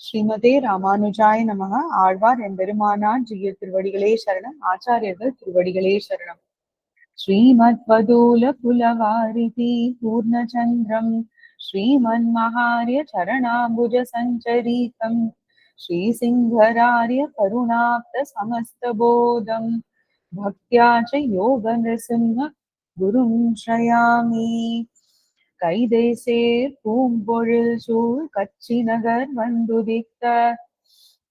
ஸ்ரீமதே ராமானுஜாய நமக ஆழ்வார் எம்பெருமானார் ஜிய திருவடிகளே சரணம். ஆச்சாரியர்கள் திருவடிகளே சரணம். ஸ்ரீமத்வதூல புலவாரிதி பூர்ணச்சந்திரம். ஸ்ரீமன் மகாரிய சரணாம்புஜ சஞ்சரீகம் ஸ்ரீ சிங்கராரிய கருணாப்த சமஸ்தபோதம் பக்தியாச்ச யோக நிருசிம்ம குரும் கைதை சேர் பூம்பொழில் சூழ் கட்சி நகர் வந்துதித்த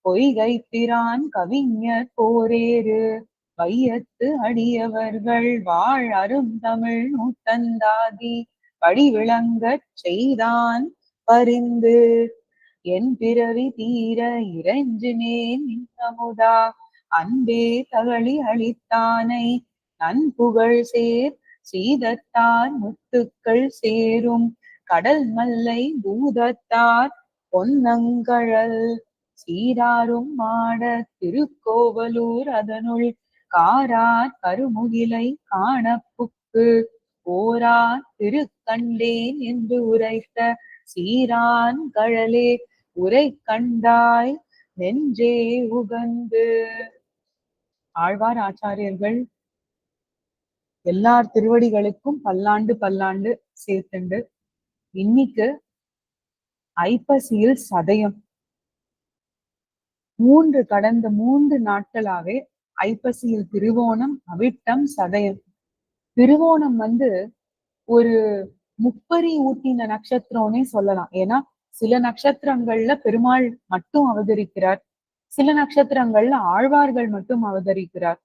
பொய்கை பிரான் கவிஞர் போரேறு. வையத்து அடியவர்கள் வாழ் அரும் தமிழ் நூத்தந்தாதி. வழிவிளங்கச் செய்தான் பரிந்து. என் பிறவி தீர இறைஞ்சினேன் அமுதா அன்பே தகழி அளித்தானை. நன் புகழ் சேர் சீதத்தார் முத்துக்கள் சேரும். கடல் மல்லை பூதத்தார் பொன்னங்கழல். சீராரும் மாட திருக்கோவலூர் அதனுள். காரார் கருமுகிலை காணப்புக்கு. ஓரார் திருக்கண்டேன் என்று உரைத்த சீரான் கழலே. உரை கண்டாய் நெஞ்சே உகந்து. ஆழ்வார் ஆச்சாரியர்கள் எல்லார் திருவடிகளுக்கும் பல்லாண்டு பல்லாண்டு சேர்த்துண்டு. இன்னைக்கு ஐப்பசியில் சதயம். மூன்று கடந்த மூன்று நாட்களாவே ஐப்பசியில் திருவோணம் அவிட்டம் சதயம். திருவோணம் வந்து ஒரு முப்பரி ஊட்டின நட்சத்திரம்னே சொல்லலாம். ஏன்னா சில நட்சத்திரங்கள்ல பெருமாள் மட்டும் அவதரிக்கிறார். சில நட்சத்திரங்கள்ல ஆழ்வார்கள் மட்டும் அவதரிக்கிறார்.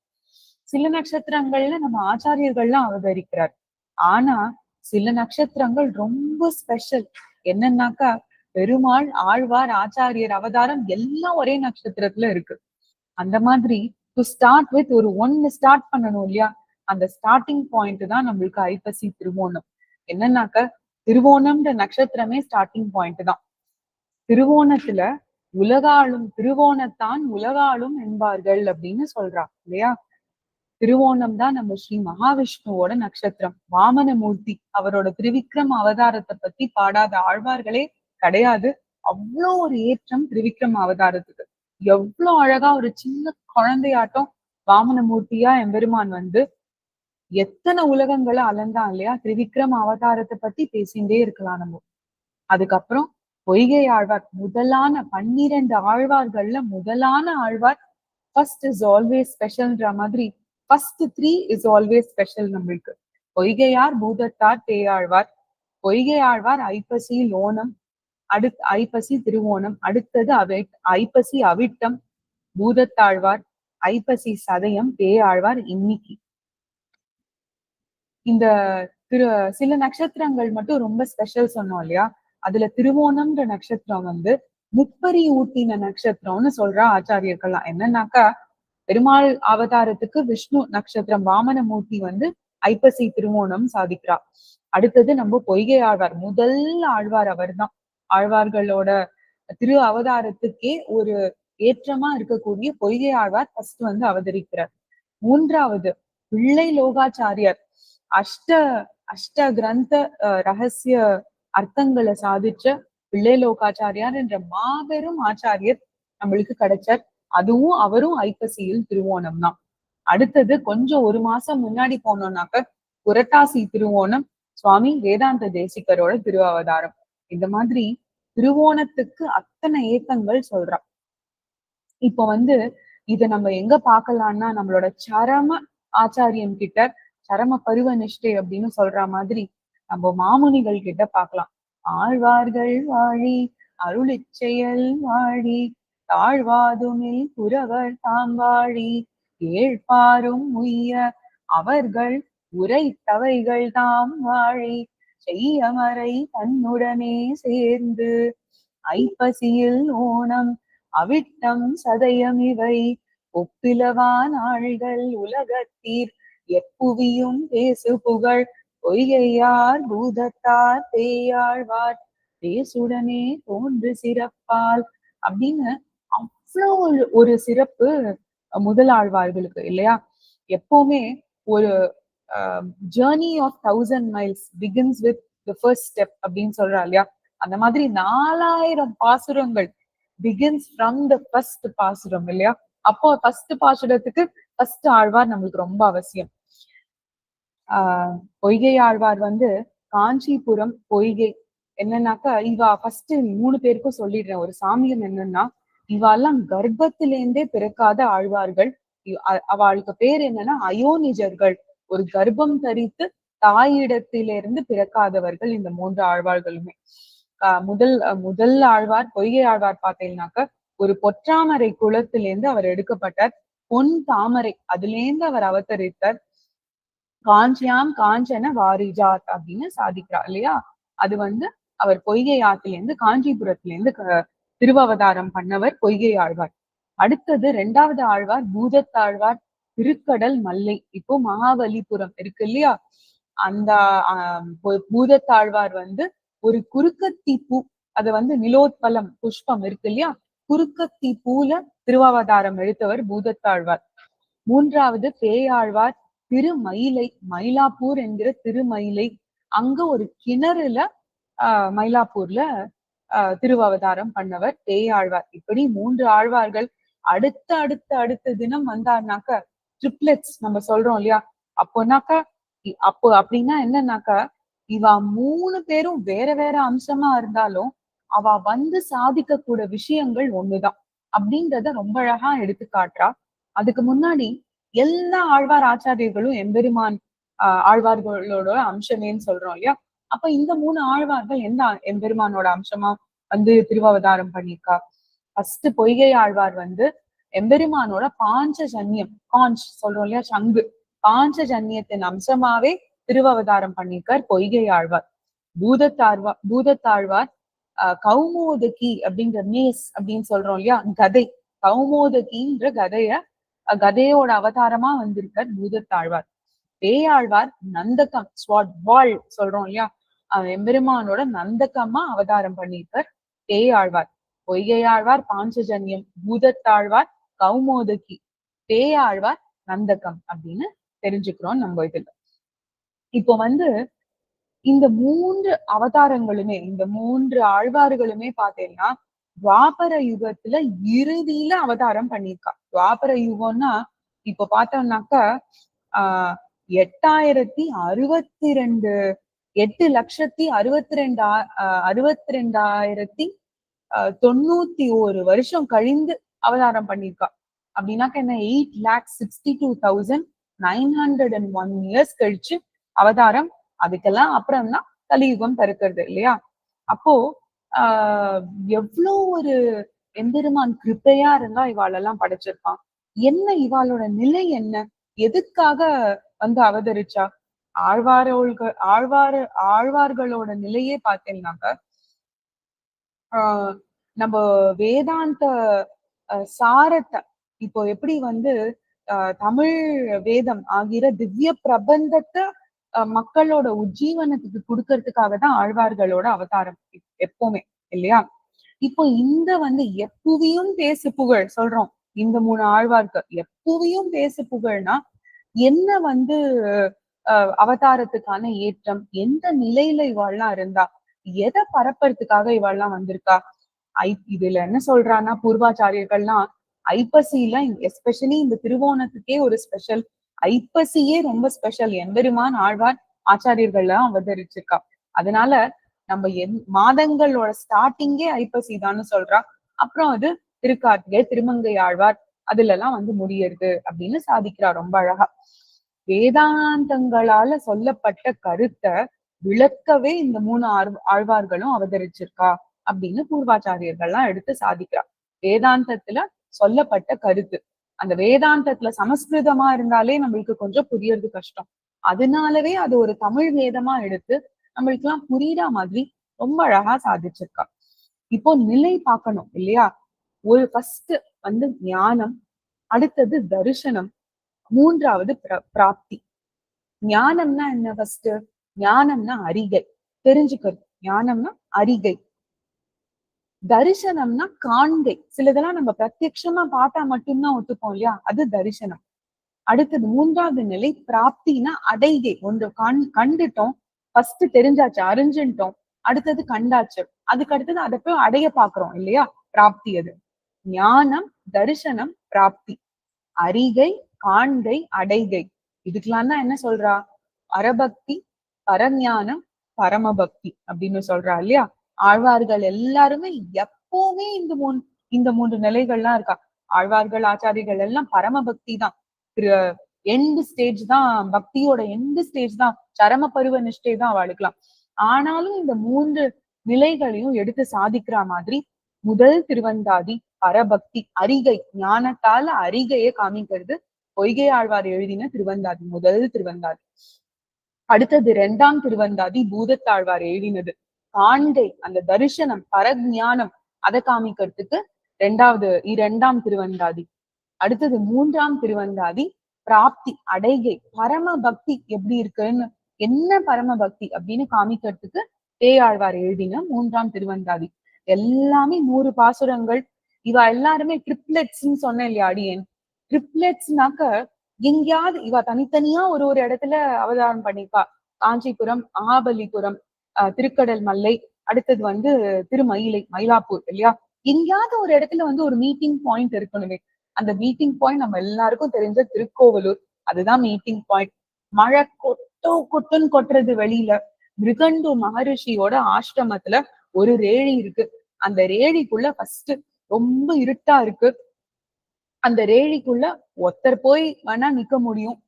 சில நட்சத்திரங்கள்ல நம்ம ஆச்சாரியர்கள்லாம் அவதரிக்கிறார். ஆனா சில நட்சத்திரங்கள் ரொம்ப ஸ்பெஷல் என்னன்னாக்கா பெருமாள் ஆழ்வார் ஆச்சாரியர் அவதாரம் எல்லாம் ஒரே நட்சத்திரத்துல இருக்கு. அந்த மாதிரி டு ஸ்டார்ட் வித் ஒரு ஒன்னு ஸ்டார்ட் பண்ணணும் இல்லையா? அந்த ஸ்டார்டிங் பாயிண்ட் தான் நம்மளுக்கு ஐப்பசி திருவோணம். என்னன்னாக்க திருவோணம்ன்ற நட்சத்திரமே ஸ்டார்டிங் பாயிண்ட் தான். திருவோணத்துல உலகாளும் திருவோணத்தான் உலகாளும் என்பார்கள் அப்படின்னு சொல்றா இல்லையா? திருவோணம் தான் நம்ம ஸ்ரீ மகாவிஷ்ணுவோட நட்சத்திரம். வாமனமூர்த்தி அவரோட திருவிக்ரம் அவதாரத்தை பத்தி பாடாத ஆழ்வார்களே கிடையாது. அவ்வளோ ஒரு ஏற்றம் திருவிக்ரம் அவதாரத்துக்கு. எவ்வளோ அழகா ஒரு சின்ன குழந்தையாட்டம் வாமனமூர்த்தியா எம்பெருமான் வந்து எத்தனை உலகங்களை அலந்தான் இல்லையா திரிவிக்ரம் அவதாரத்தை பத்தி பேசிண்டே இருக்கலாம் நம்ம. அதுக்கப்புறம் பொய்கை ஆழ்வார் முதலான பன்னிரண்டு ஆழ்வார்கள்ல முதலான ஆழ்வார் ஃபர்ஸ்ட் இஸ் ஆல்வேஸ் ஸ்பெஷல்ன்ற மாதிரி first three is always special நம்மளுக்கு. பொய்கையார் பூதத்தார் தேயாழ்வார் பொய்கையாழ்வார் ஐப்பசி லோனம் அடுத்து ஐப்பசி திருவோணம் அடுத்தது அவை ஐப்பசி அவிட்டம் பூதத்தாழ்வார் ஐப்பசி சதயம் பேயாழ்வார் இன்னைக்கு. இந்த திரு சில நட்சத்திரங்கள் மட்டும் ரொம்ப ஸ்பெஷல் சொன்னோம் இல்லையா? அதுல திருவோணம்ன்ற நட்சத்திரம் வந்து முப்பரி ஊட்டின நட்சத்திரம்னு சொல்ற ஆச்சாரியர்கள்லாம். என்னன்னாக்கா பெருமாள் அவதாரத்துக்கு விஷ்ணு நட்சத்திரம் வாமனமூர்த்தி வந்து ஐப்பசி திருவோணம் சாதிக்கிறா. அடுத்தது நம்ம பொய்கை ஆழ்வார் முதல் ஆழ்வார் அவர் தான் ஆழ்வார்களோட திரு அவதாரத்துக்கே ஒரு ஏற்றமா இருக்கக்கூடிய பொய்கை ஆழ்வார் ஃபர்ஸ்ட் வந்து அவதரிக்கிறார். மூன்றாவது பிள்ளை லோகாச்சாரியர். அஷ்ட அஷ்ட கிரந்த ரகசிய அர்த்தங்களை சாதிச்ச பிள்ளை லோகாச்சாரியார் என்ற மாபெரும் ஆச்சாரியர் நம்மளுக்கு கிடைச்சார். அதுவும் அவரும் ஐப்பசியில் திருவோணம் தான் அடுத்தது கொஞ்சம் ஒரு மாசம் முன்னாடி போனோம்னாக்க புரட்டாசி திருவோணம் சுவாமி வேதாந்த தேசிகரோட திருவாவதாரம். இந்த மாதிரி திருவோணத்துக்கு அத்தனை ஏத்தங்கள் சொல்றான். இப்ப வந்து இத நம்ம எங்க பாக்கலாம்னா நம்மளோட சரம ஆச்சாரியம் கிட்ட சரம பருவ நிஷ்டை அப்படின்னு சொல்ற மாதிரி நம்ம மாமுனிகள் கிட்ட பார்க்கலாம். ஆழ்வார்கள் வாழி அருளிச்செயல் வாழி தாழ்வாதுமில் குரவர் தாம் வாழி ஏழ்பாரும் உய்ய அவர்கள் உரைத்தவைகள் தாம் வாழி செய்யமறை தன்னுடனே சேர்ந்து ஐப்பசியில் ஓணம் அவிட்டம் சதயம் இவை. ஒப்பிலவான் ஆள்கள் உலகத்தீர் எப்புவியும் பேசு புகழ் பொய்கையார் பூதத்தார் தேயாழ்வார் பேசுடனே தோன்று சிறப்பால். அப்படின்னு அவ்வளோ ஒரு சிறப்பு முதலாழ்வார்களுக்கு இல்லையா? எப்பவுமே ஒரு journey of thousand miles begins with the first step அப்படின்னு சொல்றா இல்லையா? அந்த மாதிரி நாலாயிரம் பாசுரங்கள் பிகின்ஸ் ஃப்ரம் த ஃபர்ஸ்ட் பாசுரம் இல்லையா? அப்போ ஃபர்ஸ்ட் பாசுரத்துக்கு ஃபர்ஸ்ட் ஆழ்வார் நம்மளுக்கு ரொம்ப அவசியம். ஆஹ் பொய்கை ஆழ்வார் வந்து காஞ்சிபுரம் பொய்கை என்னன்னாக்கா இவா ஃபர்ஸ்ட் மூணு பேருக்கும் சொல்லிடுறேன். ஒரு சாமியம் என்னன்னா இவாள்லாம் கர்ப்பத்திலேருந்தே பிறக்காத ஆழ்வார்கள். அவளுக்கு பேர் என்னன்னா அயோனிஜர்கள். ஒரு கர்ப்பம் தரித்து தாயிடத்திலிருந்து பிறக்காதவர்கள் இந்த மூன்று ஆழ்வார்களுமே. ஆஹ் முதல் முதல் ஆழ்வார் பொய்கை ஆழ்வார் பார்த்தீங்கன்னாக்க ஒரு பொற்றாமரை குளத்திலேருந்து அவர் எடுக்கப்பட்டார். பொன் தாமரை அதுலேருந்து அவர் அவதரித்தார். காஞ்சியாம் காஞ்சன வாரிஜாத் அப்படின்னு சாதிக்கிறார் இல்லையா? அது வந்து அவர் பொய்கை ஆற்றிலேருந்து காஞ்சிபுரத்திலேருந்து க- திருவாவதாரம் பண்ணவர் பொய்கை ஆழ்வார். அடுத்தது ரெண்டாவது ஆழ்வார் பூதத்தாழ்வார் திருக்கடல் மல்லை. இப்போ மகாபலிபுரம் இருக்கு இல்லையா? அந்த ஆஹ், பூதத்தாழ்வார் வந்து ஒரு குறுக்கத்தி பூ அது வந்து நிலோத்பலம் புஷ்பம் இருக்கு இல்லையா? குறுக்கத்தி பூல திருவாவதாரம் எடுத்தவர் பூதத்தாழ்வார் மூன்றாவது பேயாழ்வார் திருமயிலை மயிலாப்பூர் என்கிற திருமயிலை. அங்க ஒரு கிணறுல ஆஹ் மயிலாப்பூர்ல திருவாவதாரம் பண்ணவர். தேயாழ்வார் இப்படி மூன்று ஆழ்வார்கள் அடுத்த அடுத்த அடுத்த தினம் வந்தார்னாக்க ட்ரிப்ளெட்ஸ் நம்ம சொல்றோம் இல்லையா? அப்போனாக்கா அப்போ அப்படின்னா என்னன்னாக்கா இவா மூணு பேரும் வேற வேற அம்சமா இருந்தாலும் அவ வந்து சாதிக்க கூட விஷயங்கள் ஒண்ணுதான் அப்படின்றத ரொம்ப அழகா எடுத்து காட்டுறா. அதுக்கு முன்னாடி எல்லா ஆழ்வார் ஆச்சாரியர்களும் எம்பெருமான் ஆஹ் ஆழ்வார்களோட அம்சமேன்னு சொல்றோம் இல்லையா? அப்ப இந்த மூணு ஆழ்வார்கள் எந்த எம்பெருமானோட அம்சமா வந்து திருவாவதாரம் பண்ணியிருக்கா? ஃபர்ஸ்ட் பொய்கை ஆழ்வார் வந்து எம்பெருமானோட பாஞ்சஜன்யம் காஞ்ச் சொல்றோம் இல்லையா சங்கு. பாஞ்சஜன்யத்தின் அம்சமாவே திருவவதாரம் பண்ணியிருக்கார் பொய்கை ஆழ்வார். பூதத்தாழ்வார் பூதத்தாழ்வார் ஆஹ் கௌமோதகி அப்படிங்கிற மேஸ் அப்படின்னு சொல்றோம் இல்லையா கதை. கௌமோதகின்ற கதைய கதையோட அவதாரமா வந்திருக்கார் பூதத்தாழ்வார். பேயாழ்வார் நந்தகம் ஸ்வாட் வாழ் சொல்றோம் இல்லையா எம்பெருமானோட நந்தகமா அவதாரம் பண்ணியிருக்கார். பேயாழ்வார் பொய்கையாழ்வார் பாஞ்சஜன்யம் பூதத்தாழ்வார் கௌமோதகி பேயாழ்வார் நந்தகம் அப்படின்னு தெரிஞ்சுக்கிறோம் நம்ம இதுல. இப்போ வந்து இந்த மூன்று அவதாரங்களுமே இந்த மூன்று ஆழ்வார்களுமே பாத்தீங்கன்னா துவாபர யுகத்துல இறுதியில அவதாரம் பண்ணியிருக்கா. துவாபர யுகம்னா இப்போ பார்த்தோம்னாக்கா ஆஹ் எட்டாயிரத்தி அறுபத்தி ரெண்டு எட்டு லட்சத்தி அறுபத்தி ரெண்டு அறுபத்தி ரெண்டாயிரத்தி ஆஹ் தொண்ணூத்தி ஒரு வருஷம் கழிந்து அவதாரம் பண்ணியிருக்கா. அப்படின்னாக்க என்ன? Eight lakh sixty two thousand nine hundred and one years கழிச்சு அவதாரம். அதுக்கெல்லாம் அப்புறம் தான் கலியுகம் பிறக்கிறது இல்லையா? அப்போ ஆஹ் எவ்வளோ ஒரு எம்பெருமான் கிருப்பையா இருந்தா இவாளெல்லாம் படைச்சிருப்பான். என்ன இவாளோட நிலை என்ன? எதுக்காக வந்து அவதரிச்சா? ஆழ்வாரோள்கள் ஆழ்வார ஆழ்வார்களோட நிலையே பார்த்தீங்கன்னாக்க ஆஹ் நம்ம வேதாந்த சாரத்தை இப்போ எப்படி வந்து ஆஹ், தமிழ் வேதம் ஆகிற திவ்ய பிரபந்தத்தை மக்களோட உஜ்ஜீவனத்துக்கு கொடுக்கறதுக்காக தான் ஆழ்வார்களோட அவதாரம் எப்பவுமே இல்லையா? இப்போ இந்த வந்து எப்பவும் பேசு புகழ் சொல்றோம் இந்த மூணு ஆழ்வார்கள் எப்பவும் பேசு புகழ்னா என்ன வந்து அவதாரத்துக்கான ஏற்றம் எந்த நிலையில இவாள்லாம் இருந்தா எதை பரப்புறதுக்காக இவாள்லாம் வந்திருக்கா? ஐ இதுல என்ன சொல்றான்னா பூர்வாச்சாரியர்கள்லாம் ஐப்பசியில எஸ்பெஷலி இந்த திருவோணத்துக்கே ஒரு ஸ்பெஷல் ஐப்பசியே ரொம்ப ஸ்பெஷல் எம்பெருமான் ஆழ்வார் ஆச்சாரியர்கள்லாம் அவதரிச்சிருக்கா. அதனால நம்ம என் மாதங்களோட ஸ்டார்டிங்கே ஐப்பசி தான்னு சொல்றா. அப்புறம் அது திருக்கார்த்திகை திருமங்கை ஆழ்வார் அதுல எல்லாம் வந்து முடியறது அப்படின்னு சாதிக்கிறா ரொம்ப அழகா. வேதாந்தங்களால சொல்லப்பட்ட கருத்தை விளக்கவே இந்த மூணு ஆழ் ஆழ்வார்களும் அவதரிச்சிருக்கா அப்படின்னு பூர்வாச்சாரியர்கள்லாம் எடுத்து சாதிக்கிறா. வேதாந்தத்துல சொல்லப்பட்ட கருத்து. அந்த வேதாந்தத்துல சமஸ்கிருதமா இருந்தாலே நம்மளுக்கு கொஞ்சம் புரியறது கஷ்டம். அதனாலவே அது ஒரு தமிழ் வேதமா எடுத்து நம்மளுக்கு எல்லாம் புரியுற மாதிரி ரொம்ப அழகா சாதிச்சிருக்கா. இப்போ நிலை பார்க்கணும் இல்லையா? ஒரு ஃபர்ஸ்ட் வந்து ஞானம் அடுத்தது தரிசனம் மூன்றாவது பிர- பிராப்தி. ஞானம்னா என்ன ஃபர்ஸ்ட் ஞானம்னா அறிகை. தெரிஞ்சுக்கிறது ஞானம்னா அறிகை. தரிசனம்னா காண்கை. சிலதெல்லாம் நம்ம பிரத்யட்சமா பார்த்தா மட்டும்தான் ஒத்துப்போம் இல்லையா? அது தரிசனம். அடுத்தது மூன்றாவது நிலை பிராப்தினா அடைகை. ஒன்று கண் கண்டுட்டோம். ஃபர்ஸ்ட் தெரிஞ்சாச்சு அறிஞ்சுட்டோம். அடுத்தது கண்டாச்சு. அதுக்கு அடுத்தது அதை போய் அடைய பாக்குறோம் இல்லையா? பிராப்தி அது. ஞானம் தரிசனம் பிராப்தி. அறிகை காண்கை அடைகை. இதுக்கெல்லாம் தான் என்ன சொல்றா? பரபக்தி பரஞானம் பரமபக்தி அப்படின்னு சொல்றா இல்லையா? ஆழ்வார்கள் எல்லாருமே எப்பவுமே இந்த மூணு இந்த மூன்று நிலைகள்லாம் இருக்கா. ஆழ்வார்கள் ஆச்சாரிகள் எல்லாம் பரமபக்தி தான். எண்டு ஸ்டேஜ் தான் பக்தியோட எண்டு ஸ்டேஜ் தான். சரம பருவ நிஷ்டை தான் அவளுக்கலாம் ஆனாலும் இந்த மூன்று நிலைகளையும் எடுத்து சாதிக்கிற மாதிரி முதல் திருவந்தாதி பரபக்தி அறிகை ஞானத்தால அறிகையை காமிக்கிறது பொய்கை ஆழ்வார் எழுதின திருவந்தாதி முதல் திருவந்தாதி. அடுத்தது இரண்டாம் திருவந்தாதி பூதத்தாழ்வார் எழுதினது. காண்கை அந்த தரிசனம் பரஜானம் அதை காமிக்கிறதுக்கு ரெண்டாவது இரண்டாம் திருவந்தாதி. அடுத்தது மூன்றாம் திருவந்தாதி பிராப்தி அடைகை பரம பக்தி எப்படி இருக்குன்னு என்ன பரம பக்தி அப்படின்னு காமிக்கிறதுக்கு பேயாழ்வார் எழுதின மூன்றாம் திருவந்தாதி. எல்லாமே நூறு பாசுரங்கள். இவ எல்லாருமே ட்ரிப்ளெட்ஸ்ன்னு சொன்னேன் இல்லையா அடியேன்? ட்ரிப்லெட்ஸ்னாக்க எங்கேயாவது இவ தனித்தனியா ஒரு ஒரு இடத்துல அவதாரம் பண்ணிப்பா காஞ்சிபுரம் மகாபலிபுரம் திருக்கடல் மல்லை அடுத்தது வந்து திருமயிலை மயிலாப்பூர் இல்லையா? எங்கேயாவது ஒரு இடத்துல வந்து ஒரு மீட்டிங் பாயிண்ட் இருக்கணுமே. அந்த மீட்டிங் பாயிண்ட் நம்ம எல்லாருக்கும் தெரிஞ்ச திருக்கோவலூர் அதுதான் மீட்டிங் பாயிண்ட் மழை கொட்டோ கொட்டுன்னு கொட்டுறது வெளியில மிருகண்டு மகரிஷியோட ஆசிரமத்துல ஒரு ரேழி இருக்கு. அந்த ரேழிக்குள்ள ஃபர்ஸ்ட் ரொம்ப இருட்டா இருக்கு. அந்த ரேழிக்குள்ள ஒருத்தர் போய் வேணா நிக்க முடியும்.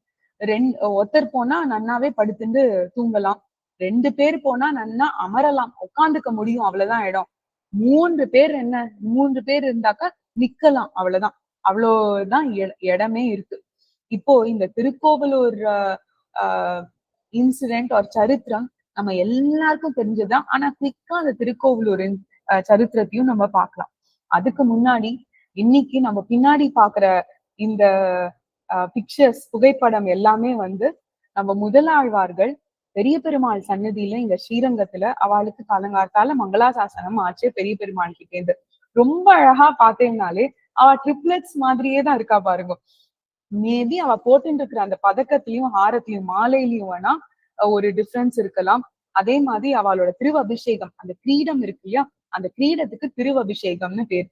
ரெண்டு ஒருத்தர் போனா நன்னாவே படுத்துட்டு தூங்கலாம். ரெண்டு பேர் போனா நன்னா அமரலாம். உட்காந்துக்க முடியும். அவ்வளவுதான் இடம். மூன்று பேர் என்ன? மூன்று பேர் இருந்தாக்கா நிக்கலாம். அவ்வளவுதான். அவ்வளவுதான் இடமே இருக்கு. இப்போ இந்த திருக்கோவலூர் இன்சிடென்ட் ஒரு சரித்திரம் நம்ம எல்லாருக்கும் தெரிஞ்சதுதான். ஆனா குவிக்கா அந்த திருக்கோவிலூரின் சரித்திரத்தையும் நம்ம பார்க்கலாம். அதுக்கு முன்னாடி இன்னைக்கு நம்ம பின்னாடி பாக்குற இந்த பிக்சர்ஸ் புகைப்படம் எல்லாமே வந்து நம்ம முதலாழ்வார்கள் பெரிய பெருமாள் சன்னதியில இங்க ஸ்ரீரங்கத்துல அவளுக்கு காலங்காத்தால மங்களாசாசனம் ஆச்சு பெரிய பெருமாள் கிட்டேந்து. ரொம்ப அழகா பார்த்தேன்னாலே அவ ட்ரிப்ளெட்ஸ் மாதிரியே தான் இருக்கா பாருங்க. மேபி அவ போட்டு இருக்கிற அந்த பதக்கத்திலயும் ஹாரத்திலயும் மாலையிலயும் வேணா ஒரு டிஃப்ரென்ஸ் இருக்கலாம். அதே மாதிரி அவளோட திருவபிஷேகம் அந்த கிரீடம் இருக்கு இல்லையா? அந்த கிரீடத்துக்கு திருவபிஷேகம்னு பேர்.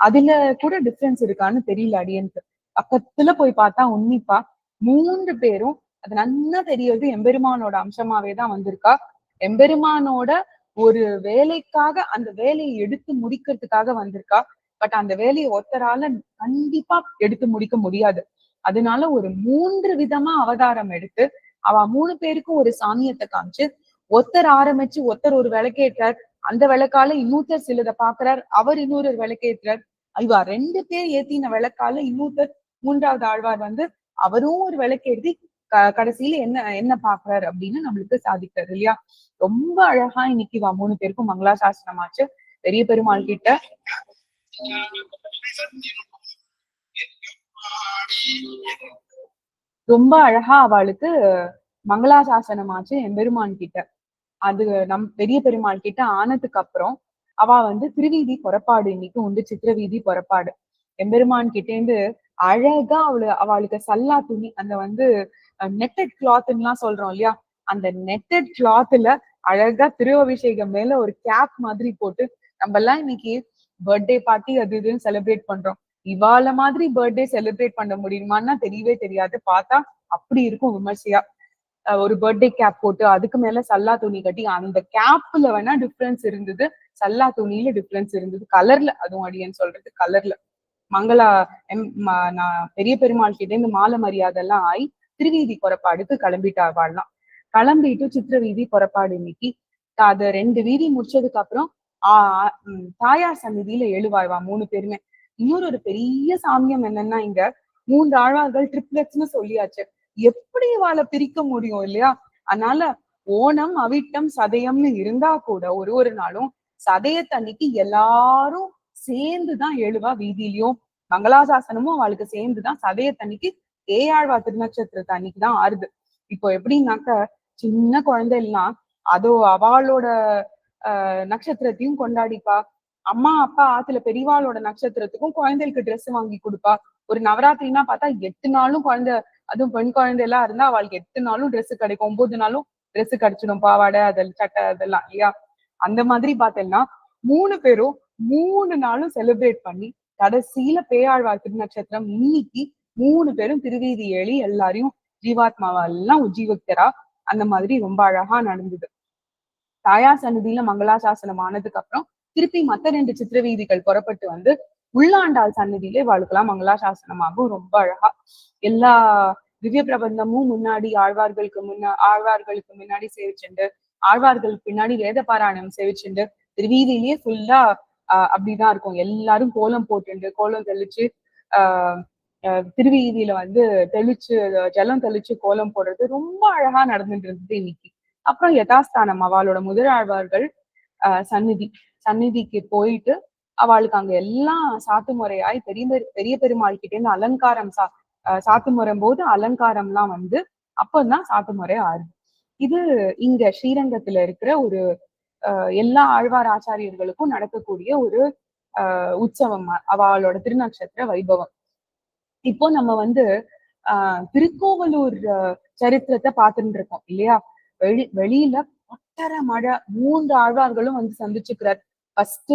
அதுல கூட டிஃபரன்ஸ் இருக்கான்னு தெரியல அடியனுக்கு பக்கத்துல போய் பார்த்தா உன்னிப்பா மூன்று பேரும் அது நல்லா தெரியறது எம்பெருமானோட அம்சமாவே தான் வந்திருக்கா. எம்பெருமானோட ஒரு வேலைக்காக அந்த வேலையை எடுத்து முடிக்கிறதுக்காக வந்திருக்கா. பட் அந்த வேலையை ஒருத்தரால கண்டிப்பா எடுத்து முடிக்க முடியாது. அதனால ஒரு மூன்று விதமா அவதாரம் எடுத்து அவ மூணு பேருக்கும் ஒரு சாமியத்தை காமிச்சு ஒருத்தர் ஆரம்பிச்சு ஒருத்தர் ஒரு விளக்கேற்றார் அந்த விளக்கால இன்னொருத்தர் சிலதை பாக்குறார் அவர் இன்னொரு விளக்கேற்றார் ஐவா ரெண்டு பேர் ஏத்தின விளக்கால இன்னொருத்தர் மூன்றாவது ஆழ்வார் வந்து அவரும் ஒரு விளக்கேற்றி கடைசியில என்ன என்ன பாக்குறாரு அப்படின்னு நம்மளுக்கு சாதிக்கிறாரு இல்லையா? ரொம்ப அழகா இன்னைக்கு வா மூணு பேருக்கும் மங்களா சாஸ்திரம் ஆச்சு பெரிய பெருமாள் கிட்ட. ரொம்ப அழகா அவளுக்கு மங்களாசாசனம் ஆச்சு எம்பெருமான் கிட்ட. அது நம் பெரிய பெருமாள் கிட்ட ஆனதுக்கு அப்புறம் அவ வந்து திருவீதி புறப்பாடு இன்னைக்கு உண்டு சித்திரவீதி புறப்பாடு. எம்பெருமான் கிட்டேந்து அழகா அவளு அவளுக்கு சல்லா துணி அந்த வந்து நெட்டட் கிளாத்லாம் சொல்றோம் இல்லையா? அந்த நெட்டட் கிளாத்ல அழகா திருவபிஷேகம் மேல ஒரு கேப் மாதிரி போட்டு நம்ம எல்லாம் இன்னைக்கு பர்த்டே பார்ட்டி அது இதுன்னு செலிப்ரேட் பண்றோம். இவாள மாதிரி பர்த்டே செலிப்ரேட் பண்ண முடியுமான்னா தெரியவே தெரியாது. பார்த்தா அப்படி இருக்கும் விமர்சையா. ஒரு பர்த்டே கேப் போட்டு அதுக்கு மேல சல்லா துணி கட்டி அந்த கேப்ல வேணா டிஃப்ரென்ஸ் இருந்தது. சல்லா துணியில டிஃப்ரென்ஸ் இருந்தது. கலர்ல அதுவும் அடியன்னு சொல்றது கலர்ல மங்களா எம் நான் பெரிய பெருமாள் கிட்ட இருந்து மாலை மரியாதை எல்லாம் ஆகி திருவீதி புறப்பாடுக்கு கிளம்பிட்டா வாழலாம் கிளம்பிட்டு சித்திர வீதி புறப்பாடு இன்னைக்கு அத ரெண்டு வீதி முடிச்சதுக்கு அப்புறம் ஆஹ் தாயார் சந்நிதியில எழுவாய்வா மூணு பேருமே. இன்னொரு ஒரு பெரிய சாமியம் என்னன்னா இங்க மூன்று ஆழ்வார்கள் ட்ரிப்ளெட்ஸ்னு சொல்லியாச்சு. எப்படி வாழ பிரிக்க முடியும் இல்லையா? அதனால ஓணம் அவிட்டம் சதயம்னு இருந்தா கூட ஒரு ஒரு நாளும் சதயத்தன்னைக்கு எல்லாரும் சேர்ந்துதான் எழுவா வீதியிலயும். மங்களாசாசனமும் அவளுக்கு சேர்ந்துதான் சதயத்தன்னைக்கு ஏஆழ்வா திருநட்சத்திரத்தை அன்னைக்குதான் ஆறுது. இப்போ எப்படின்னாக்க சின்ன குழந்தை எல்லாம் அதோ அவளோட ஆஹ் நட்சத்திரத்தையும் கொண்டாடிப்பா. அம்மா அப்பா ஆத்துல பெரியவாளோட நட்சத்திரத்துக்கும் குழந்தைகளுக்கு ட்ரெஸ் வாங்கி கொடுப்பா. ஒரு நவராத்திரினா பார்த்தா எட்டு நாளும் குழந்தை அதுவும் பெண் குழந்தை எல்லாம் இருந்தா அவளுக்கு எட்டு நாளும் ட்ரெஸ் கிடைக்கும். ஒன்பது நாளும் ட்ரெஸ் கிடைச்சிடும். பாவாடை அதில் சட்டை அதெல்லாம் இல்லையா? அந்த மாதிரி பார்த்தேன்னா மூணு பேரும் மூணு நாளும் செலிப்ரேட் பண்ணி கடைசியில பேயாழ்வார் திருநட்சத்திரம் இன்னைக்கு மூணு பேரும் திருவீதி ஏழி எல்லாரையும் ஜீவாத்மாவெல்லாம் உஜ்ஜீவிக்கிறா அந்த மாதிரி ரொம்ப அழகா நடந்தது. தாயா சன்னதியில மங்களாசாசனம் ஆனதுக்கு அப்புறம் திருப்பி மத்த ரெண்டு சித்திரவீதிகள் புறப்பட்டு வந்து உள்ளாண்டாள் சன்னதியிலே வாழ்க்கலாம். மங்களா சாசனமாகவும் ரொம்ப அழகா எல்லா திவ்ய பிரபந்தமும் முன்னாடி ஆழ்வார்களுக்கு முன்னா ஆழ்வார்களுக்கு முன்னாடி சேவிச்சுண்டு ஆழ்வார்களுக்கு பின்னாடி வேத பாராயணம் சேவிச்சுண்டு திருவீதியிலேயே ஃபுல்லா ஆஹ் அப்படிதான் இருக்கும். எல்லாரும் கோலம் போட்டுண்டு கோலம் தெளிச்சு ஆஹ் ஆஹ் திருவீதியில வந்து தெளிச்சு ஜலம் தெளிச்சு கோலம் போடுறது ரொம்ப அழகா நடந்துட்டு இருந்தது இன்னைக்கு. அப்புறம் யதாஸ்தானம் அவளோட முதல் ஆழ்வார்கள் ஆஹ் சந்நிதி. சந்நிதிக்கு போயிட்டு அவளுக்கு அங்க எல்லாம் சாத்து முறையாய் பெரிய பெரு- பெரிய பெருமாள் கிட்டே இருந்து அலங்காரம் சா சாத்து முறையும் போது அலங்காரம்லாம் வந்து அப்பதான் சாத்து முறை ஆறுது. இது இங்க ஸ்ரீரங்கத்துல இருக்கிற ஒரு எல்லா ஆழ்வார் ஆச்சாரியர்களுக்கும் நடக்கக்கூடிய ஒரு அஹ் உற்சவம் அவளோட திருநக்ஷத்திர வைபவம். இப்போ நம்ம வந்து ஆஹ் திருக்கோவலூர் சரித்திரத்தை பார்த்துட்டு இருக்கோம் இல்லையா? வெளி வெளியில ஒட்டர மழை மூன்று ஆழ்வார்களும் வந்து சந்திச்சுக்கிறார். ஃபர்ஸ்ட்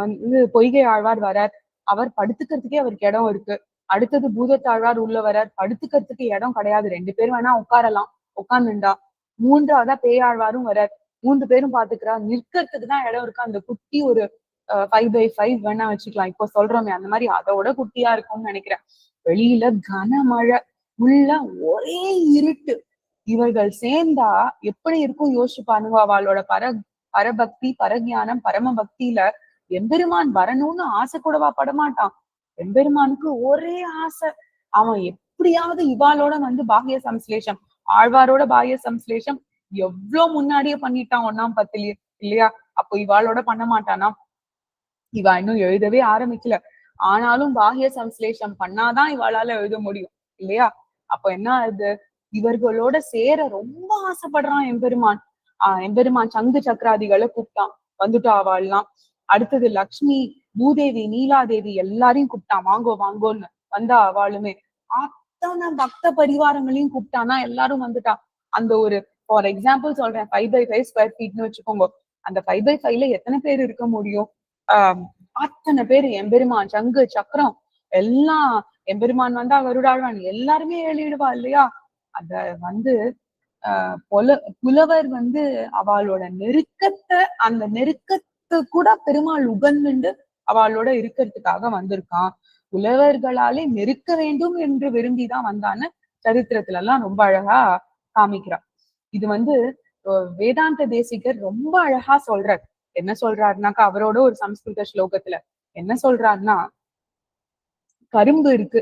வந்து பொய்கை ஆழ்வார் வரார். அவர் படுத்துக்கிறதுக்கே அவருக்கு இடம் இருக்கு. அடுத்தது பூதத்தாழ்வார் உள்ள வரார். படுத்துக்கிறதுக்கு இடம் கிடையாது. ரெண்டு பேரும் வேணா உட்காரலாம். உட்கார்ந்துண்டா. மூன்றாவதா பேயாழ்வாரும் வரார். மூன்று பேரும் பாத்துக்கிறா நிற்கிறதுக்கு தான் இடம் இருக்கு. அந்த குட்டி ஒரு ஃபைவ் பை ஃபைவ் வேணா வச்சுக்கலாம். இப்போ சொல்றோமே அந்த மாதிரி அதோட குட்டியா இருக்கும்னு நினைக்கிறேன். வெளியில கனமழை. உள்ள ஒரே இருட்டு. இவர்கள் சேர்ந்தா எப்படி இருக்கும்? யோசிச்சு பாருங்க. அவளோட பர பரபக்தி பரஜானம் பரம பக்தியில எம்பெருமான் வரணும்னு ஆசை கூடவா படமாட்டான்? எம்பெருமானுக்கு ஒரே ஆசை. அவன் எப்படியாவது இவாளோட வந்து பாகிய சம்ஸ்லேஷம் ஆழ்வாரோட பாகிய சம்ஸ்லேஷம் எவ்வளவு முன்னாடியே பண்ணிட்டான் ஒன்னாம் பத்திலேயே இல்லையா? அப்போ இவாளோட பண்ண மாட்டானா? இவா இன்னும் எழுதவே ஆரம்பிக்கல. ஆனாலும் பாகிய சம்ஸ்லேஷம் பண்ணாதான் இவாளால எழுத முடியும் இல்லையா? அப்ப என்ன ஆகுது? இவர்களோட சேர ரொம்ப ஆசைப்படுறான் எம்பெருமான். ஆஹ் எம்பெருமான் சங்கு சக்கராதிகளை கூப்பிட்டான். வந்துட்டா அவள்லாம். அடுத்தது லக்ஷ்மி பூதேவி நீலாதேவி எல்லாரையும் கூப்பிட்டான் வாங்கோ வாங்கோன்னு வந்தா அவளுமே. அத்தனை பக்த பரிவாரங்களையும் கூப்பிட்டானா எல்லாரும் வந்துட்டா. அந்த ஒரு ஃபார் எக்ஸாம்பிள் சொல்றேன் ஃபைவ் பை ஃபைவ் ஸ்கொயர் ஃபீட்னு வச்சுக்கோங்க. அந்த ஃபைவ் பை ஃபைவ்ல எத்தனை பேர் இருக்க முடியும்? அத்தனை பேர் எம்பெருமான் சங்கு சக்கரம் எல்லாம் எம்பெருமான் வந்தா வருடாழ்வான் எல்லாருமே எழுதிடுவா இல்லையா? அத வந்து ஆஹ் புல புலவர் வந்து அவளோட நெருக்கத்தை அந்த நெருக்கத்தை கூட பெருமாள் உகந்துண்டு அவளோட இருக்கிறதுக்காக வந்திருக்கான். உழவர்களாலே நெருக்க வேண்டும் என்று விரும்பிதான் வந்தான்னு சரித்திரத்துல எல்லாம் ரொம்ப அழகா காமிக்கிறான் இது வந்து வேதாந்த தேசிகர் ரொம்ப அழகா சொல்றார். என்ன சொல்றாருனாக்கா அவரோட ஒரு சம்ஸ்கிருத ஸ்லோகத்துல என்ன சொல்றாருன்னா கரும்பு இருக்கு.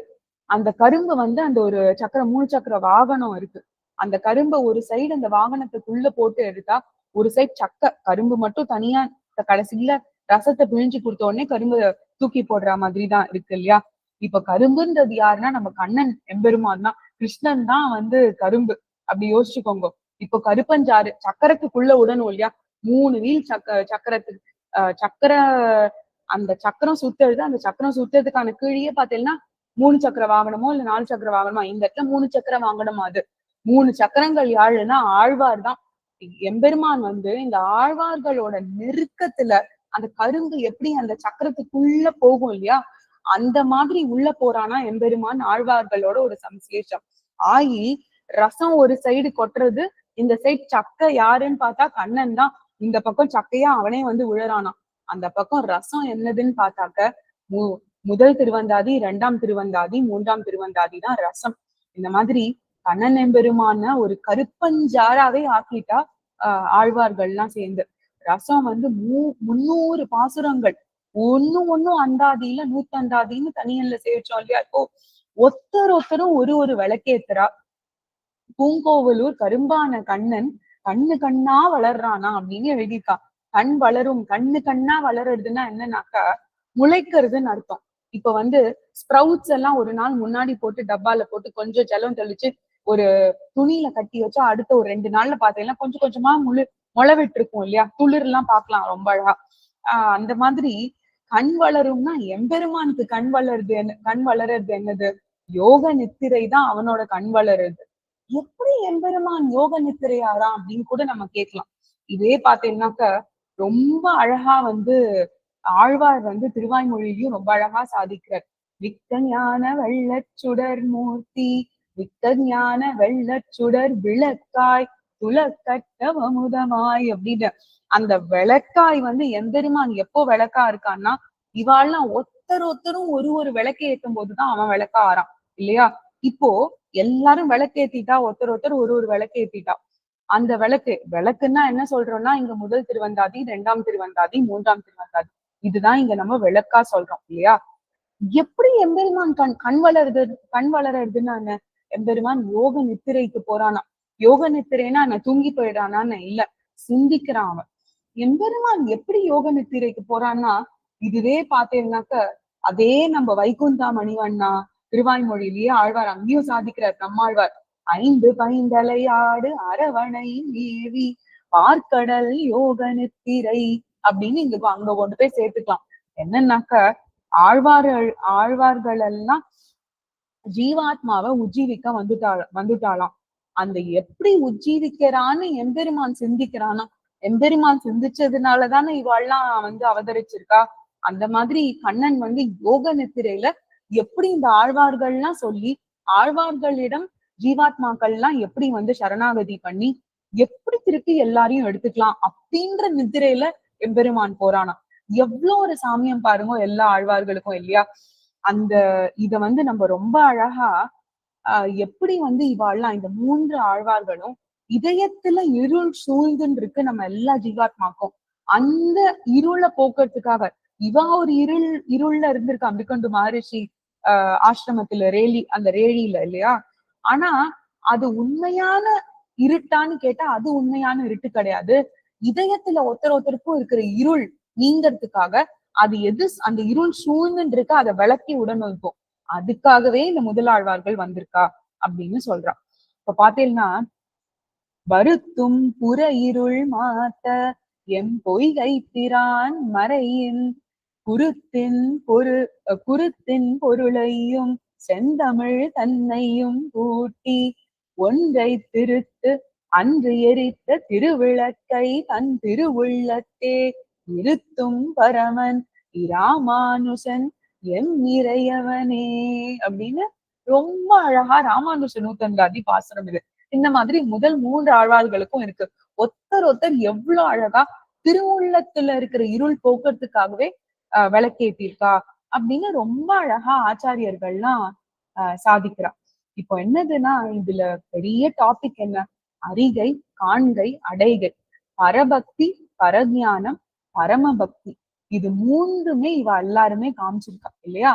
அந்த கரும்பு வந்து அந்த ஒரு சக்கர மூணு சக்கர வாகனம் இருக்கு. அந்த கரும்பை ஒரு சைடு அந்த வாகனத்துக்குள்ள போட்டு எடுத்தா ஒரு சைடு சக்க கரும்பு மட்டும் தனியா கடைசியில ரசத்தை பிழிஞ்சு கொடுத்த உடனே கரும்பு தூக்கி போடுற மாதிரி தான் இருக்கு இல்லையா? இப்ப கரும்புன்றது யாருன்னா நம்ம கண்ணன் எம்பெருமான் தான். கிருஷ்ணன் தான் வந்து கரும்பு. அப்படி யோசிச்சுக்கோங்க. இப்போ கருப்பஞ்சாறு சக்கரத்துக்குள்ள உடனும் இல்லையா? மூணு வீல் சக்க சக்கரத்துக்கு சக்கர அந்த சக்கரம் சுத்துறது அந்த சக்கரம் சுத்துறதுக்கான கீழே பாத்தீங்கன்னா மூணு சக்கர வாகனமோ இல்ல நாலு சக்கர வாகனமோ இந்த இடத்துல மூணு சக்கர வாகனம் அது? மூணு சக்கரங்கள் யாழுன்னா ஆழ்வார் தான். எம்பெருமான் வந்து இந்த ஆழ்வார்களோட நெருக்கத்துல அந்த கரும்பு எப்படி அந்த சக்கரத்துக்குள்ள போகும் இல்லையா? அந்த மாதிரி உள்ள போறானா எம்பெருமான் ஆழ்வார்களோட ஒரு சம்சேஷம். ஆகி ரசம் ஒரு சைடு கொட்டுறது இந்த சைடு சக்கை யாருன்னு பார்த்தா கண்ணன் தான். இந்த பக்கம் சக்கையா அவனே வந்து உழறானான் அந்த பக்கம் ரசம் என்னதுன்னு பார்த்தாக்க மு முதல் திருவந்தாதி இரண்டாம் திருவந்தாதி மூன்றாம் திருவந்தாதி தான் ரசம். இந்த மாதிரி கண்ணன் எம்பெருமான ஒரு கருப்பஞ்சாராவே ஆக்கிட்டா ஆழ்வார்கள்லாம் சேர்ந்து. ரசம் வந்து மூ முன்னூறு பாசுரங்கள். ஒண்ணு ஒண்ணும் அந்தாதியில நூத்தந்தாதின்னு தனியல்ல சேவிச்சோம் இல்லையா? இப்போ ஒருத்தர் ஒருத்தரும் ஒரு ஒரு விளக்கேத்துறா. பூங்கோவலூர் கரும்பான கண்ணன் கண்ணு கண்ணா வளர்றானா அப்படின்னு எழுதியிருக்கான் கண் வளரும் கண்ணு கண்ணா வளருறதுன்னா என்னன்னாக்கா முளைக்கிறதுன்னு அர்த்தம். இப்ப வந்து ஸ்ப்ரவுட்ஸ் எல்லாம் ஒரு நாள் முன்னாடி போட்டு டப்பால போட்டு கொஞ்சம் ஜலம் தெளிச்சு ஒரு துணியில கட்டி வச்சா அடுத்த ஒரு ரெண்டு நாள்ல பாத்தீங்கன்னா கொஞ்சம் கொஞ்சமா முழு முளைவிட்டு இருக்கும் இல்லையா? துளிர் எல்லாம் பாக்கலாம் ரொம்ப அழகா. ஆஹ் அந்த மாதிரி கண் வளரும்னா எம்பெருமானுக்கு கண் வளருது என்ன கண் வளர்றது என்னது? யோக நித்திரை தான் அவனோட கண் வளருது. எப்படி எம்பெருமான் யோக நித்திரையாரா அப்படின்னு கூட நம்ம கேட்கலாம். இதே பாத்தீங்கன்னாக்க ரொம்ப அழகா வந்து ஆழ்வார் வந்து திருவாய்மொழியிலையும் ரொம்ப அழகா சாதிக்கிறார். வித்த ஞான வெள்ளச்சுடர் மூர்த்தி வித்த ஞான வெள்ளச்சுடர் விளக்காய் துலக்கட்டவமுதமாய் அப்படின்னு அந்த விளக்காய் வந்து எந்தெருமான் எப்போ விளக்கா இருக்கான்னா இவாள்லாம் ஒருத்தர் ஒருத்தரும் ஒரு ஒரு விளக்கு ஏத்தும் போதுதான் அவன் விளக்கா ஆறான் இல்லையா? இப்போ எல்லாரும் விளக்கு ஏத்திட்டா ஒருத்தர் ஒருத்தர் ஒரு ஒரு விளக்கேத்திட்டா அந்த விளக்கு விளக்குன்னா என்ன சொல்றோம்னா இங்க முதல் திருவந்தாதி ரெண்டாம் திருவந்தாதி மூன்றாம் திருவந்தாதி. இதுதான் இங்க நம்ம விளக்கா சொல்றோம் இல்லையா? எப்படி எம்பெருமான் கண் கண் வளருது கண் வளருதுன்னா என்ன? எம்பெருமான் யோக நித்திரைக்கு போறானா யோக நித்திரைனா நான் தூங்கி போயிடானான்னு இல்ல சிந்திக்கிறான் அவன். எம்பெருமான் எப்படி யோக நித்திரைக்கு போறான்னா இதுவே பார்த்தேன்னாக்க அதே நம்ம வைகுந்தா மணிவண்ணா திருவாய்மொழியிலேயே ஆழ்வார் அங்கேயும் சாதிக்கிறார் நம்மாழ்வார். ஐந்து பைந்தலையாடு அரவணை மேவி பார்க்கடல் யோக நித்திரை அப்படின்னு இங்க அங்க கொண்டு போய் சேர்த்துக்கலாம். என்னன்னாக்க ஆழ்வார்கள் ஆழ்வார்கள் எல்லாம் ஜீவாத்மாவை உஜ்ஜீவிக்க வந்துட்டாள் வந்துட்டாளாம். அந்த எப்படி உஜ்ஜீவிக்கிறான்னு எம்பெருமான் சிந்திக்கிறானா எம்பெருமான் சிந்திச்சதுனாலதானே இவாள்லாம் வந்து அவதரிச்சிருக்கா? அந்த மாதிரி கண்ணன் வந்து யோக நித்திரையில எப்படி இந்த ஆழ்வார்கள்லாம் சொல்லி ஆழ்வார்களிடம் ஜீவாத்மாக்கள்லாம் எப்படி வந்து சரணாகதி பண்ணி எப்படி திருப்பி எல்லாரையும் எடுத்துக்கலாம் அப்படின்ற நித்திரையில எம்பெருமான் போறானா எவ்வளவு ஒரு சாமியம் பாருங்க எல்லா ஆழ்வார்களுக்கும் இல்லையா? அந்த இத வந்து நம்ம ரொம்ப அழகா ஆஹ் எப்படி வந்து இவாள்லாம் இந்த மூன்று ஆழ்வார்களும் இதயத்துல இருள் சூழ்ந்துன்னு இருக்கு நம்ம எல்லா ஜீவாத்மாக்கும். அந்த இருளை போக்குறதுக்காக இவா ஒரு இருள் இருள்ல இருந்திருக்கா அம்பிக்கொண்டு மகரிஷி ஆஹ் ஆசிரமத்துல ரேலி அந்த ரேலியில இல்லையா? ஆனா அது உண்மையான இருட்டான்னு கேட்டா அது உண்மையான இருட்டு கிடையாது. இதயத்துல ஒருத்தர் ஒருத்தருக்கும் இருக்கிற இருள் நீங்கிறதுக்காக அது எது அந்த இருள் சூழ்ந்துன்னு இருக்கா அதை விளக்கி உடனே இருக்கும் அதுக்காகவே இந்த முதலாழ்வார்கள் வந்திருக்கா அப்படின்னு சொல்றான். இப்ப பாத்தீங்கன்னா வருத்தும் புற இருள் மாத்த எம் பொய்கை பிரான் மறையின் குருத்தின் பொரு குருத்தின் பொருளையும் செந்தமிழ் தன்னையும் கூட்டி ஒன்றை திருத்து அன்று எரித்த திருவிளக்கை தன் திருவுள்ளத்தே இருத்தும் பரமன் இராமானுசன் எம் நிறையவனே அப்படின்னு ரொம்ப அழகா ராமானுஜ நூத்தன்காதி பாசுரம் இது. இந்த மாதிரி முதல் மூன்று ஆழ்வார்களுக்கும் இருக்கு. ஒத்தர் ஒத்தர் எவ்வளவு அழகா திருவுள்ளத்துல இருக்கிற இருள் போக்குறதுக்காகவே அஹ் விளக்கேற்றிருக்கா அப்படின்னு ரொம்ப அழகா ஆச்சாரியர்கள்லாம் ஆஹ் சாதிக்கிறா இப்போ என்னதுன்னா இதுல பெரிய டாபிக் என்ன? அறிகை காண்கை அடைகை பரபக்தி பரஜானம் பரமபக்தி இது மூன்றுமே இவ எல்லாருமே காமிச்சிருக்கா இல்லையா?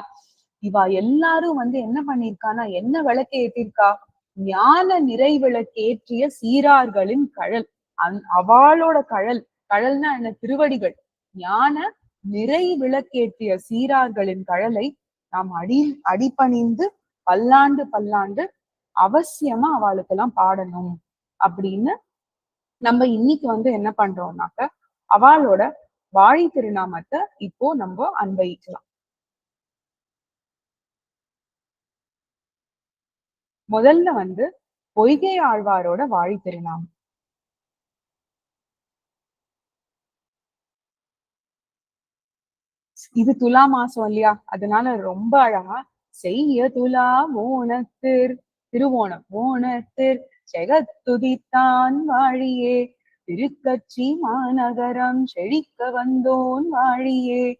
இவ எல்லாரும் வந்து என்ன பண்ணிருக்கானா என்ன விளக்கு ஏற்றிருக்கா ஞான நிறை விளக்கேற்றிய சீரார்களின் கழல். அந் அவளோட கழல். கழல்னா என்ன? திருவடிகள். ஞான நிறை விளக்கேற்றிய சீரார்களின் கழலை நாம் அடி அடிபணிந்து பல்லாண்டு பல்லாண்டு அவசியமா அவளுக்கு எல்லாம் பாடணும். அப்படின்னு நம்ம இன்னைக்கு வந்து என்ன பண்றோம்னாக்க அவளோட வாழை திருநாமத்தை இப்போ நம்ம அன்பயிக்கலாம் முதல்ல வந்து பொய்கை ஆழ்வாரோட வாழை திருநாமம். இது துலா மாசம் இல்லையா? அதனால ரொம்ப அழகா செய்ய துலா ஓணத்திர் திருவோணம் ஓணத்திர் செகத்துதித்தான் வாழியே. திருக்கட்சி மாநகரம் செழிக்க வந்தோன் வாழியே.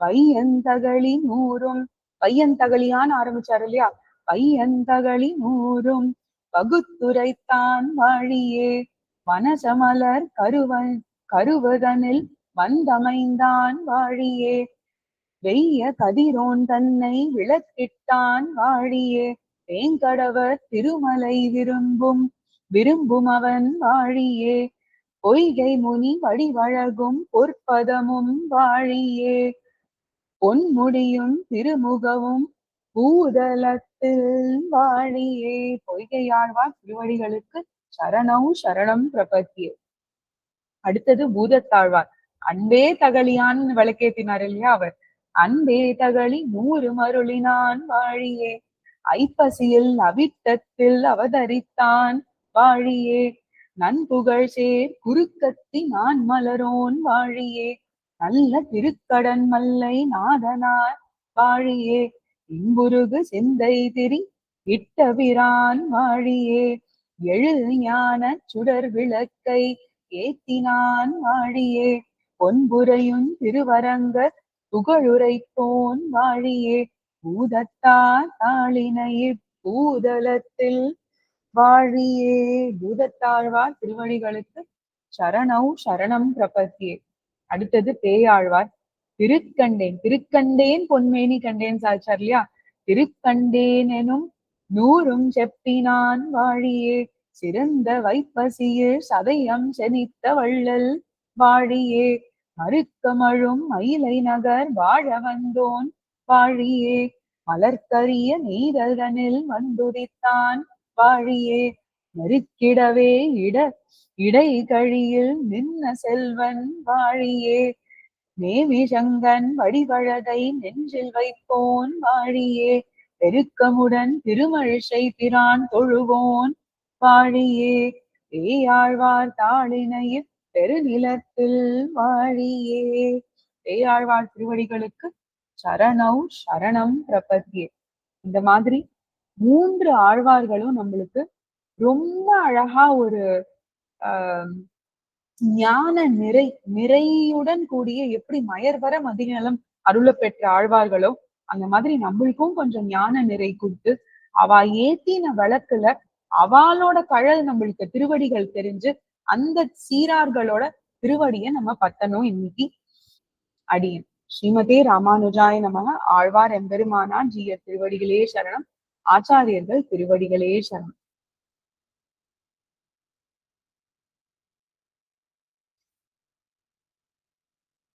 பையந்தகளி நூறும் பையந்தகளியான்னு ஆரம்பிச்சாரு இல்லையா? பையந்தகளி நூறும் பகுத்துரைத்தான் வாழியே. வனசமலர் கருவன் கருவதனில் வந்தமைந்தான் வாழியே. வெய்ய கதிரோன் தன்னை விளக்கிட்டான் வாழியே. வேங்கடவர் திருமலை விரும்பும் விரும்பும் அவன் வாழியே. பொய்கை முனி வடிவழகும் பொற்பதமும் வாழியே. பொன்முடியும் திருமுகவும் பூதலத்தில் வாழியே. பொய்கையாழ்வார் திருவடிகளுக்கு சரணம் சரணம் பிரபத்தியே. அடுத்தது பூதத்தாழ்வார். அன்பே தகலியான்னு விளக்கேத்தினார் இல்லையா அவர்? அன்பே தகளி நூறு மருளினான் வாழியே. ஐப்பசியில் அவித்தத்தில் அவதரித்தான் வாழியே. நன்புகழ் சேர் குறுக்கத்தி நான் மலரோன் வாழியே. நல்ல திருக்கடன் மல்லை நாதனார் வாழியே. இன்புருகு சிந்தை திரி இட்டபிரான் வாழியே. எழு ஞான சுடர் விளக்கை ஏத்தினான் வாழியே. பொன்புரையும் திருவரங்க புகழுரைப்போன் வாழியே. பூதத்தார் தாளினை பூதலத்தில் வாழியே பூதத்தாழ்வார் திருவடிகளுக்கு சரணௌ சரணம் பிரபத்தியே. அடுத்தது பேயாழ்வார். திருக்கண்டேன் திருக்கண்டேன் பொன்மேனி கண்டேன் சாச்சார் இல்லையா? திருக்கண்டேன் எனும் நூறும் செப்பினான் வாழியே. சிறந்த வைப்பசியில் சதயம் செனித்த வள்ளல் வாழியே. மறுக்கமழும் மயிலை நகர் வாழ வந்தோன் வாழியே. மலர்க்கரிய நெய்தல்தனில் வந்துதித்தான் வாழியே மறுக்கிடவே இட இடை கழியில் நின்ன செல்வன் வாழியே. நேமிசங்கன் வடிவழகை நெஞ்சில் வைப்போன் வாழியே. பெருக்கமுடன் திருமழிசை பிரான் தொழுவோன் வாழியே. பேயாழ்வார் தாளினையில் பெருநிலத்தில் வாழியே. பேயாழ்வார் திருவடிகளுக்கு சரணௌ சரணம் பிரபத்தியே. இந்த மாதிரி மூன்று ஆழ்வார்களும் நம்மளுக்கு ரொம்ப அழகா ஒரு ஆஹ் ஞான நிறை நிறையுடன் கூடிய எப்படி மயர்வர மதிநலம் அருள பெற்ற ஆழ்வார்களோ அந்த மாதிரி நம்மளுக்கும் கொஞ்சம் ஞான நிறை கொடுத்து அவ ஏத்தின வழக்குல அவளோட கழல் நம்மளுக்கு திருவடிகள் தெரிஞ்சு அந்த சீரார்களோட திருவடியை நம்ம பத்தணும் இன்னைக்கு. அடியன். ஸ்ரீமதே ராமானுஜாய நமக. ஆழ்வார் எம்பெருமானான் ஜீய திருவடிகளே சரணம். ஆச்சாரியர்கள் திருவடிகளே சரணம்.